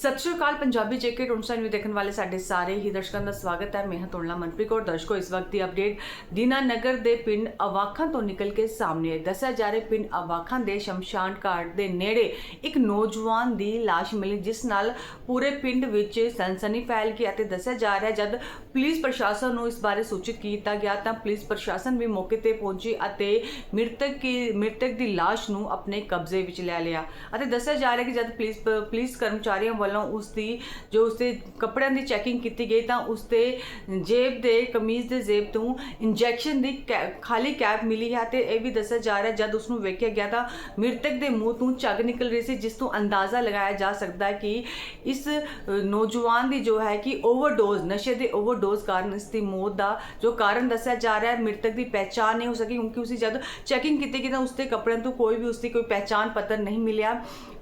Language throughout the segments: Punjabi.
ਸਤਿ ਸ਼੍ਰੀ ਅਕਾਲ, ਪੰਜਾਬੀ ਜੇਕੇ ਟੁੰਸਾ ਨੂੰ ਦੇਖਣ ਵਾਲੇ ਸਾਡੇ ਸਾਰੇ ਹੀ ਦਰਸ਼ਕਾਂ ਦਾ ਸਵਾਗਤ ਹੈ। ਮੈਂ ਹਾਂ ਤੁਲਨਾ ਮਨਪ੍ਰੀਤ ਕੌਰ। ਦਰਸ਼ਕੋ, ਇਸ ਵਕਤ ਦੀ ਅਪਡੇਟ ਦੀਨਾ ਨਗਰ ਦੇ ਪਿੰਡ ਅਵਾਖਾਂ ਤੋਂ ਨਿਕਲ ਕੇ ਸਾਹਮਣੇ ਹੈ ਦੱਸਿਆ ਜਾ ਰਿਹਾ, ਪਿੰਡ ਅਵਾਖਾਂ ਦੇ ਸ਼ਮਸ਼ਾਨ ਘਾਟ ਦੇ ਨੇੜੇ ਇੱਕ ਨੌਜਵਾਨ ਦੀ ਲਾਸ਼ ਮਿਲੀ, ਜਿਸ ਨਾਲ ਪੂਰੇ ਪਿੰਡ ਵਿੱਚ ਸਨਸਨੀ ਫੈਲ ਗਈ ਅਤੇ ਦੱਸਿਆ ਜਾ ਰਿਹਾ, ਜਦ ਪੁਲਿਸ ਪ੍ਰਸ਼ਾਸਨ ਨੂੰ ਇਸ ਬਾਰੇ ਸੂਚਿਤ ਕੀਤਾ ਗਿਆ, ਤਾਂ ਪੁਲਿਸ ਪ੍ਰਸ਼ਾਸਨ ਵੀ ਮੌਕੇ ਤੇ ਪਹੁੰਚੀ ਅਤੇ ਮ੍ਰਿਤਕ ਕੀ, ਮ੍ਰਿਤਕ ਦੀ ਲਾਸ਼ ਨੂੰ ਆਪਣੇ ਕਬਜ਼ੇ ਵਿੱਚ ਲੈ ਲਿਆ। ਅਤੇ ਦੱਸਿਆ ਜਾ ਰਿਹਾ ਕਿ ਜਦ ਪੁਲਿਸ ਪੁਲਿਸ ਕਰਮਚਾਰੀਆਂ ਵੱਲੋਂ ਉਸ ਦੀ ਜੋ ਉਸ ਦੇ ਕੱਪੜਿਆਂ ਦੀ ਚੈਕਿੰਗ ਕੀਤੀ ਗਈ, ਤਾਂ ਉਸ ਦੇ ਜੇਬ ਦੇ, ਕਮੀਜ਼ ਦੇ ਜੇਬ ਤੋਂ ਇੰਜੈਕਸ਼ਨ ਦੀ ਕੈ- ਖਾਲੀ ਕੈਪ ਮਿਲੀ ਹੈ ਤੇ ਇਹ ਵੀ ਦੱਸਿਆ ਜਾ ਰਿਹਾ, ਜਦ ਉਸ ਨੂੰ ਵੇਖਿਆ ਗਿਆ ਤਾਂ ਮ੍ਰਿਤਕ ਦੇ ਮੂੰਹ ਤੋਂ ਝੱਗ ਨਿਕਲ ਰਹੀ ਸੀ, ਜਿਸ ਤੋਂ ਅੰਦਾਜ਼ਾ ਲਗਾਇਆ ਜਾ ਸਕਦਾ ਹੈ ਕਿ ਇਸ ਨੌਜਵਾਨ ਦੀ ਜੋ ਹੈ ਕਿ ਓਵਰਡੋਜ਼ ਨਸ਼ੇ ਦੇ ਓਵਰਡੋਜ਼ ਕਾਰਨ ਇਸ ਦੀ ਮੌਤ ਦਾ ਜੋ ਕਾਰਨ ਦੱਸਿਆ ਜਾ ਰਿਹਾ ਹੈ, ਮ੍ਰਿਤਕ ਦੀ ਪਹਿਚਾਣ ਨਹੀਂ ਹੋ ਸਕੀ, ਕਿਉਂਕਿ ਉਸੇ ਜਦ ਚੈਕਿੰਗ ਕੀਤੀ ਗਈ ਤਾਂ ਉਸਦੇ ਕੱਪੜਿਆਂ ਤੋਂ ਕੋਈ ਵੀ ਉਸਦੀ ਕੋਈ ਪਹਿਚਾਣ ਪੱਤਰ ਨਹੀਂ ਮਿਲਿਆ।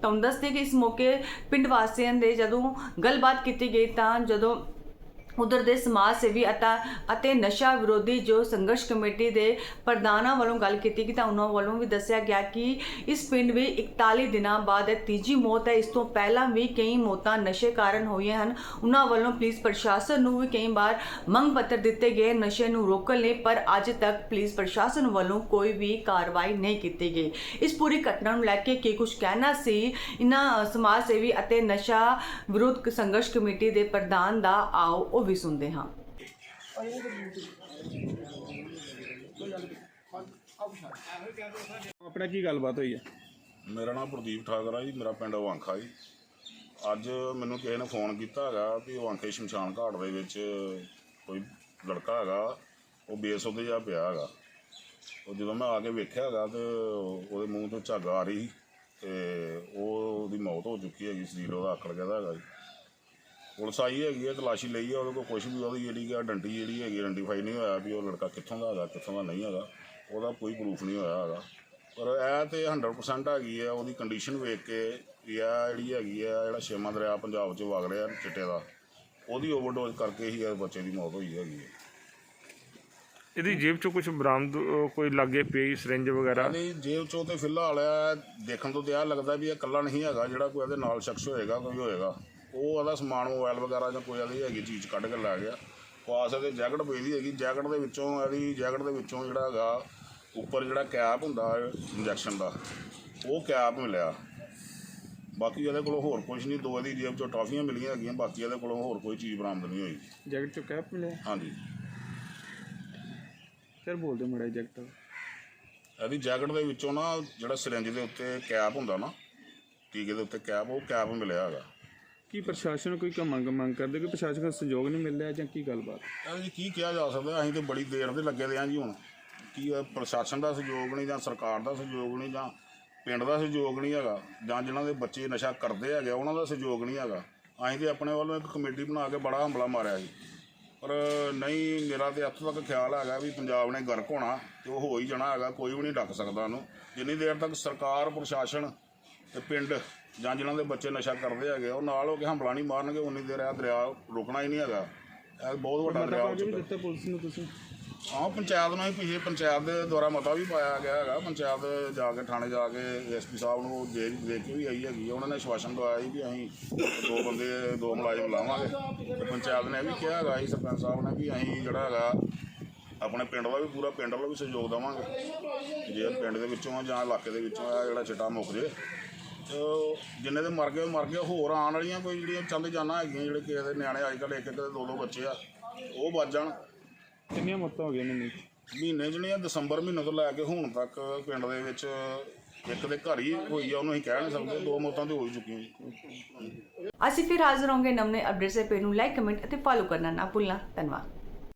ਤਾਂ ਹੁਣ ਦੱਸਦੇ ਕਿ ਇਸ ਮੌਕੇ ਪਿੰਡ ਵਾਸੀਆਂ ਦੇ ਜਦੋਂ ਗੱਲਬਾਤ ਕੀਤੀ ਗਈ ਤਾਂ ਜਦੋਂ ਉਧਰ ਦੇ ਸਮਾਜ ਸੇਵੀ ਅਤੇ ਅਤੇ ਨਸ਼ਾ ਵਿਰੋਧੀ ਜੋ ਸੰਘਰਸ਼ ਕਮੇਟੀ ਦੇ ਪ੍ਰਧਾਨਾਂ ਵੱਲੋਂ ਗੱਲ ਕੀਤੀ ਕਿ ਤਾਂ ਉਹਨਾਂ ਵੱਲੋਂ ਵੀ ਦੱਸਿਆ ਗਿਆ ਕਿ ਇਸ ਪਿੰਡ ਵਿੱਚ 41 ਦਿਨਾਂ ਬਾਅਦ ਤੀਜੀ ਮੌਤ ਹੈ। ਇਸ ਤੋਂ ਪਹਿਲਾਂ ਵੀ ਕਈ ਮੌਤਾਂ ਨਸ਼ੇ ਕਾਰਨ ਹੋਈਆਂ ਹਨ। ਉਹਨਾਂ ਵੱਲੋਂ ਪੁਲਿਸ ਪ੍ਰਸ਼ਾਸਨ ਨੂੰ ਵੀ ਕਈ ਵਾਰ ਮੰਗ ਪੱਤਰ ਦਿੱਤੇ ਗਏ ਨਸ਼ੇ ਨੂੰ ਰੋਕਣ ਲਈ, ਪਰ ਅੱਜ ਤੱਕ ਪੁਲਿਸ ਪ੍ਰਸ਼ਾਸਨ ਵੱਲੋਂ ਕੋਈ ਵੀ ਕਾਰਵਾਈ ਨਹੀਂ ਕੀਤੀ ਗਈ। ਇਸ ਪੂਰੀ ਘਟਨਾ ਨੂੰ ਲੈ ਕੇ ਕੀ ਕੁਝ ਕਹਿਣਾ ਸੀ? ਇਹਨਾਂ ਸਮਾਜ ਸੇਵੀ ਅਤੇ ਨਸ਼ਾ ਵਿਰੋਧ ਸੰਘਰਸ਼ ਕਮੇਟੀ ਦੇ ਪ੍ਰਧਾਨ ਦਾ ਆਓ, ਉਹ ਵੀ ਸੁਣਦੇ ਹਾਂ। ਆਪਣਾ ਕੀ ਗੱਲਬਾਤ ਹੋਈ ਹੈ? ਮੇਰਾ ਨਾਮ ਪ੍ਰਦੀਪ ਠਾਕਰ ਆ ਜੀ ਮੇਰਾ ਪਿੰਡ ਵਾਂਖਾ ਜੀ। ਅੱਜ ਮੈਨੂੰ ਕਿਸੇ ਨੇ ਫੋਨ ਕੀਤਾ ਹੈਗਾ ਵੀ ਵਾਂਖੇ ਸ਼ਮਸ਼ਾਨ ਘਾਟ ਦੇ ਵਿੱਚ ਕੋਈ ਲੜਕਾ ਹੈਗਾ ਉਹ ਬੇਸੁੱਧ ਜਿਹਾ ਪਿਆ ਹੈਗਾ। ਉਹ ਜਦੋਂ ਮੈਂ ਆ ਕੇ ਵੇਖਿਆ ਹੈਗਾ ਤੇ ਉਹਦੇ ਮੂੰਹ ਤੋਂ ਝੱਗ ਆ ਰਹੀ ਸੀ ਤੇ ਉਹ ਉਹਦੀ ਮੌਤ ਹੋ ਚੁੱਕੀ ਹੈਗੀ ਸਰੀਰ ਉਹਦਾ ਆਕੜ ਗਿਆ ਹੈਗਾ ਜੀ। ਪੁਲਿਸ ਆਈ ਹੈਗੀ ਹੈ ਤਲਾਸ਼ੀ ਲਈ ਹੈ ਉਹਦੇ ਕੋਲ ਕੁਝ ਵੀ ਉਹਦੀ ਜਿਹੜੀ ਕਿ ਡੰਡੀ ਜਿਹੜੀ ਹੈਗੀ ਆਇਡੈਂਟੀਫਾਈ ਨਹੀਂ ਹੋਇਆ ਵੀ ਉਹ ਲੜਕਾ ਕਿੱਥੋਂ ਦਾ ਹੈਗਾ ਕਿੱਥੋਂ ਦਾ ਨਹੀਂ ਹੈਗਾ ਉਹਦਾ ਕੋਈ ਪ੍ਰੂਫ ਨਹੀਂ ਹੋਇਆ ਹੈਗਾ। ਪਰ ਇਹ ਤੇ 100% ਹੈਗੀ ਹੈ ਉਹਦੀ ਕੰਡੀਸ਼ਨ ਵੇਖ ਕੇ ਵੀ ਇਹ ਜਿਹੜੀ ਹੈਗੀ ਹੈ ਜਿਹੜਾ ਛੇਵਾਂ ਦਰਿਆ ਪੰਜਾਬ 'ਚ ਵਗ ਰਿਹਾ ਚਿੱਟੇ ਦਾ ਉਹਦੀ ਓਵਰਡੋਜ਼ ਕਰਕੇ ਹੀ ਇਹ ਬੱਚੇ ਦੀ ਮੌਤ ਹੋਈ ਹੈਗੀ ਹੈ ਇਹਦੀ ਜੇਬ ਚੋਂ ਕੁਝ ਬਰਾਮਦ ਕੋਈ ਲਾਗੇ ਪਈ ਸਿਰਿੰਜ ਵਗੈਰਾ? ਇਹਦੀ ਜੇਬ 'ਚੋਂ ਤੇ ਫਿਲਹਾਲ ਦੇਖਣ ਤੋਂ ਤੇ ਇਹ ਲੱਗਦਾ ਵੀ ਇਹ ਇਕੱਲਾ ਨਹੀਂ ਹੈਗਾ ਜਿਹੜਾ ਕੋਈ ਇਹਦੇ ਨਾਲ ਸ਼ਖਸ ਹੋਏਗਾ ਕੋਈ ਹੋਏਗਾ। ਉਹ ਉਹਦਾ ਸਮਾਨ ਮੋਬਾਈਲ ਵਗੈਰਾ ਜਾਂ ਕੋਈ ਇਹਦੀ ਹੈਗੀ ਚੀਜ਼ ਕੱਢ ਕੇ ਲੈ ਗਿਆ। ਪਾਸ ਇਹਦੇ ਜੈਕਟ ਪਈ ਹੈਗੀ ਜੈਕਟ ਦੇ ਵਿੱਚੋਂ ਇਹਦੀ ਜੈਕਟ ਦੇ ਵਿੱਚੋਂ ਜਿਹੜਾ ਹੈਗਾ ਉੱਪਰ ਜਿਹੜਾ ਕੈਪ ਹੁੰਦਾ ਇੰਜੈਕਸ਼ਨ ਦਾ ਉਹ ਕੈਪ ਮਿਲਿਆ। ਬਾਕੀ ਇਹਦੇ ਕੋਲੋਂ ਹੋਰ ਕੁਝ ਨਹੀਂ ਦੋ ਇਹਦੀ ਜੇਬ 'ਚੋਂ ਟਾਫੀਆਂ ਮਿਲੀਆਂ ਹੈਗੀਆਂ ਬਾਕੀ ਇਹਦੇ ਕੋਲੋਂ ਹੋਰ ਕੋਈ ਚੀਜ਼ ਬਰਾਮਦ ਨਹੀਂ ਹੋਈ। ਜੈਕਟ ਚੋਂ ਕੈਪ ਮਿਲਿਆ? ਹਾਂਜੀ। ਫਿਰ ਬੋਲਦੇ ਮੜਾ ਜੈਕਟ ਇਹਦੀ ਜੈਕਟ ਦੇ ਵਿੱਚੋਂ ਨਾ ਜਿਹੜਾ ਸਿਰਿੰਜ ਦੇ ਉੱਤੇ ਕੈਪ ਹੁੰਦਾ ਨਾ ਟੀਕੇ ਦੇ ਉੱਤੇ ਕੈਪ ਉਹ ਕੈਪ ਮਿਲਿਆ ਹੈਗਾ। ਕੀ ਪ੍ਰਸ਼ਾਸਨ ਕੋਈ ਕੰਮ ਮੰਗ ਮੰਗ ਕਰਦੇ? ਕਿ ਪ੍ਰਸ਼ਾਸਨ ਦਾ ਸਹਿਯੋਗ ਨਹੀਂ ਮਿਲ ਰਿਹਾ ਜਾਂ ਕੀ ਗੱਲਬਾਤ? ਇਹ ਜੀ ਕੀ ਕਿਹਾ ਜਾ ਸਕਦਾ? ਅਸੀਂ ਤੇ ਬੜੀ ਦੇਰ ਦੇ ਲੱਗੇ ਦੇ ਆਂ ਜੀ ਹੁਣ। ਕੀ ਇਹ ਪ੍ਰਸ਼ਾਸਨ ਦਾ ਸਹਿਯੋਗ ਨਹੀਂ ਜਾਂ ਸਰਕਾਰ ਦਾ ਸਹਿਯੋਗ ਨਹੀਂ ਜਾਂ ਪਿੰਡ ਦਾ ਸਹਿਯੋਗ ਨਹੀਂ ਹੈਗਾ? ਜਾਂ ਜਿਨ੍ਹਾਂ ਦੇ ਬੱਚੇ ਨਸ਼ਾ ਕਰਦੇ ਹੈਗੇ ਉਹਨਾਂ ਦਾ ਸਹਿਯੋਗ ਨਹੀਂ ਹੈਗਾ? ਅਸੀਂ ਤੇ ਆਪਣੇ ਵੱਲੋਂ ਇੱਕ ਕਮੇਟੀ ਬਣਾ ਕੇ ਬੜਾ ਹੰਬਲਾ ਮਾਰਿਆ ਸੀ ਪਰ ਨਹੀਂ, ਮੇਰਾ ਤੇ ਇੱਥੋਂ ਤੱਕ ਖਿਆਲ ਹੈਗਾ ਵੀ ਪੰਜਾਬ ਨੇ ਗਰਕ ਹੋਣਾ ਤੇ ਉਹ ਹੋ ਹੀ ਜਾਣਾ ਹੈਗਾ, ਕੋਈ ਵੀ ਨਹੀਂ ਡੱਕ ਸਕਦਾ ਉਹਨੂੰ। ਜਿੰਨੀ ਦੇਰ ਤੱਕ ਸਰਕਾਰ, ਪ੍ਰਸ਼ਾਸਨ ਤੇ ਪਿੰਡ ਜਾਂ ਜਿਨ੍ਹਾਂ ਦੇ ਬੱਚੇ ਨਸ਼ਾ ਕਰਦੇ ਹੈਗੇ ਉਹ ਨਾਲ ਹੋ ਕੇ ਹੰਬਲਾ ਨਹੀਂ ਮਾਰਨਗੇ ਉਨੀ ਦੇਰ ਇਹ ਦਰਿਆ ਰੁਕਣਾ ਹੀ ਨਹੀਂ ਹੈਗਾ। ਇਹ ਬਹੁਤ ਵੱਡਾ ਦਰਿਆ ਹੋ ਕੇ ਚੁੱਕਾ ਦਿੱਤਾ ਪੁਲਿਸ ਨੂੰ ਤੁਸੀਂ? ਹਾਂ ਪੰਚਾਇਤ ਨੂੰ ਹੀ ਪਿਛੇ ਪੰਚਾਇਤ ਦੇ ਦੁਆਰਾ ਮਤਾ ਵੀ ਪਾਇਆ ਗਿਆ ਹੈਗਾ। ਪੰਚਾਇਤ ਜਾ ਕੇ ਥਾਣੇ ਜਾ ਕੇ ਐਸਪੀ ਸਾਹਿਬ ਨੂੰ ਦੇ ਦੇ ਕੇ ਵੀ ਆਈ ਹੈਗੀ। ਆ। ਉਹਨਾਂ ਨੇ ਆਸ਼ਵਾਸਨ ਦਵਾਇਆ ਸੀ ਵੀ ਅਸੀਂ ਦੋ ਬੰਦੇ ਦੋ ਮੁਲਾਜ਼ਮ ਲਾਵਾਂਗੇ। ਤੇ ਪੰਚਾਇਤ ਨੇ ਇਹ ਵੀ ਕਿਹਾ ਹੈਗਾ ਸੀ ਸਰਪੰਚ ਸਾਹਿਬ ਨੇ ਵੀ ਅਸੀਂ ਜਿਹੜਾ ਹੈਗਾ ਆਪਣੇ ਪਿੰਡ ਦਾ ਵੀ ਪੂਰਾ ਪਿੰਡ ਵੱਲੋਂ ਵੀ ਸਹਿਯੋਗ ਦੇਵਾਂਗੇ। ਜੇ ਪਿੰਡ ਦੇ ਵਿੱਚੋਂ ਜਾਂ ਇਲਾਕੇ ਦੇ ਵਿੱਚੋਂ ਆ ਜਿਹੜਾ ਚਿੱਟਾ ਮੁੱਕ ਜੇ ਜਿੰਨੇ ਦੇ ਮਰ ਗਏ ਉਹ ਮਰ ਗਏ। ਹੋਰ ਆਉਣ ਵਾਲੀਆਂ ਕੋਈ ਜਿਹੜੀਆਂ ਚੰਦ ਜਾਨਾਂ ਹੈਗੀਆਂ ਜਿਹੜੇ ਕਿਸੇ ਦੇ ਨਿਆਣੇ ਅੱਜ ਕੱਲ੍ਹ ਇੱਕ ਇੱਕ ਦੇ ਦੋ ਦੋ ਬੱਚੇ ਆ ਉਹ ਬਚ ਜਾਣ। ਕਿੰਨੀਆਂ ਮੌਤਾਂ ਹੋ ਗਈਆਂ ਨੇ ਮਹੀਨੇ ਜਿਹੜੀਆਂ ਦਸੰਬਰ ਮਹੀਨੇ ਤੋਂ ਲੈ ਕੇ ਹੁਣ ਤੱਕ ਪਿੰਡ ਦੇ ਵਿੱਚ ਇੱਕ ਦੇ ਘਰ ਹੀ ਹੋਈ ਆ ਉਹਨੂੰ ਅਸੀਂ ਕਹਿ ਨਹੀਂ ਸਕਦੇ ਦੋ ਮੌਤਾਂ ਤੇ ਹੋ ਹੀ ਚੁੱਕੀਆਂ ਅਸੀਂ ਫਿਰ ਹਾਜ਼ਰ ਹੋਵਾਂਗੇ ਨਵੇਂ ਅਪਡੇਟਸ ਦੇ ਪੇਜ ਨੂੰ ਲਾਈਕ ਕਮੈਂਟ ਅਤੇ ਫੋਲੋ ਕਰਨਾ ਨਾ ਭੁੱਲਣਾ। ਧੰਨਵਾਦ।